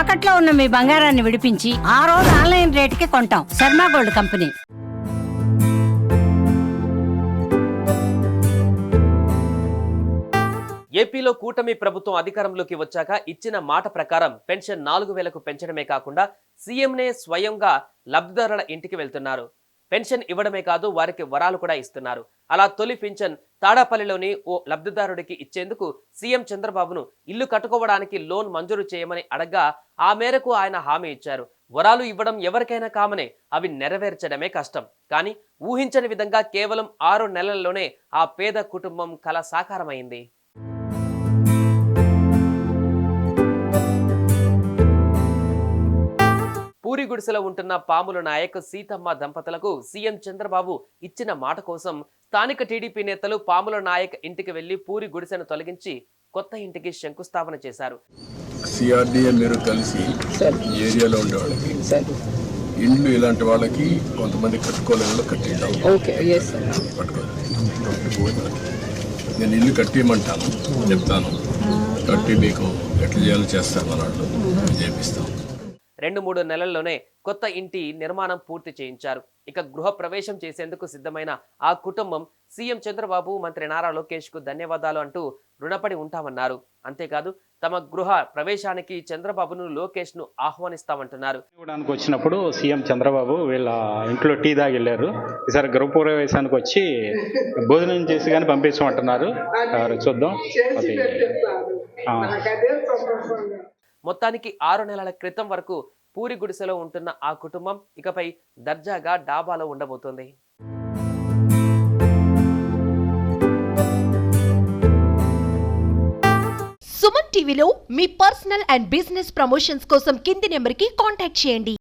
తాకట్లో ఉన్న మీ బంగారాన్ని విడిపించి ఆ రోజు ఆన్లైన్ రేటుకి కొంటాం. Sharma gold company. ఏపీలో కూటమి ప్రభుత్వం అధికారంలోకి వచ్చాక ఇచ్చిన మాట ప్రకారం పెన్షన్ నాలుగు వేలకు పెంచడమే కాకుండా సీఎంనే స్వయంగా లబ్ధిదారుల ఇంటికి వెళ్తున్నారు. పెన్షన్ ఇవ్వడమే కాదు వారికి వరాలు కూడా ఇస్తున్నారు. అలా తొలి పెన్షన్ తాడాపల్లిలోని ఓ లబ్ధిదారుడికి ఇచ్చేందుకు సీఎం చంద్రబాబును ఇల్లు కట్టుకోవడానికి లోన్ మంజూరు చేయమని అడగ్గా ఆ మేరకు ఆయన హామీ ఇచ్చారు. వరాలు ఇవ్వడం ఎవరికైనా కామనే అవి నెరవేర్చడమే కష్టం. కానీ ఊహించని విధంగా కేవలం ఆరు నెలల్లోనే ఆ పేద కుటుంబం కల సాకారమైంది గుడిసెలో ఉంటున్న పాముల నాయక్ సీతమ్మ దంపతులకు సీఎం చంద్రబాబు ఇచ్చిన మాట కోసం స్థానిక టీడీపీ నేతలు పాముల నాయక్ ఇంటికి వెళ్ళి పూరి గుడిసెను తొలగించి కొత్త ఇంటికి శంకుస్థాపన చేశారు. సిఆర్డిఏ మీరు కలిసి ఏరియాలో ఉండే వాళ్ళకి ఇండ్లు ఇలాంటి వాళ్ళకి కొంతమంది కట్టుకోలేని కట్టిద్దాం నేను ఇల్లు కట్టియమంటాను చెప్తాను. కట్టి మీకు ఎట్లా చేయాలో చేస్తాను అన్నట్లు చేపిస్తాం రెండు మూడు నెలల్లోనే కొత్త ఇంటి నిర్మాణం పూర్తి చేయించారు. ఇక గృహ ప్రవేశం చేసేందుకు సిద్ధమైన ఆ కుటుంబం సీఎం చంద్రబాబు మంత్రి నారా లోకేష్కు ధన్యవాదాలు అంటూ రుణపడి ఉంటామన్నారు. అంతేకాదు తమ గృహ ప్రవేశానికి చంద్రబాబును లోకేష్ను ఆహ్వానిస్తామంటున్నారు వచ్చినప్పుడు సీఎం చంద్రబాబు వీళ్ళ ఇంట్లో టీ దాగి వెళ్ళారు ఈసారి గృహప్రవేశానికి వచ్చి భోజనం చేసి కానీ పంపించమంటున్నారు చూద్దాం. మొత్తానికి ఆరు నెలల క్రితం వరకు పూరి గుడిసెలో ఉంటున్న ఆ కుటుంబం ఇకపై దర్జాగా డాబాలో ఉండబోతోంది. సుమన్ టీవీలో మీ పర్సనల్ అండ్ బిజినెస్ ప్రమోషన్స్ కోసం కింది నెంబర్కి కాంటాక్ట్ చేయండి.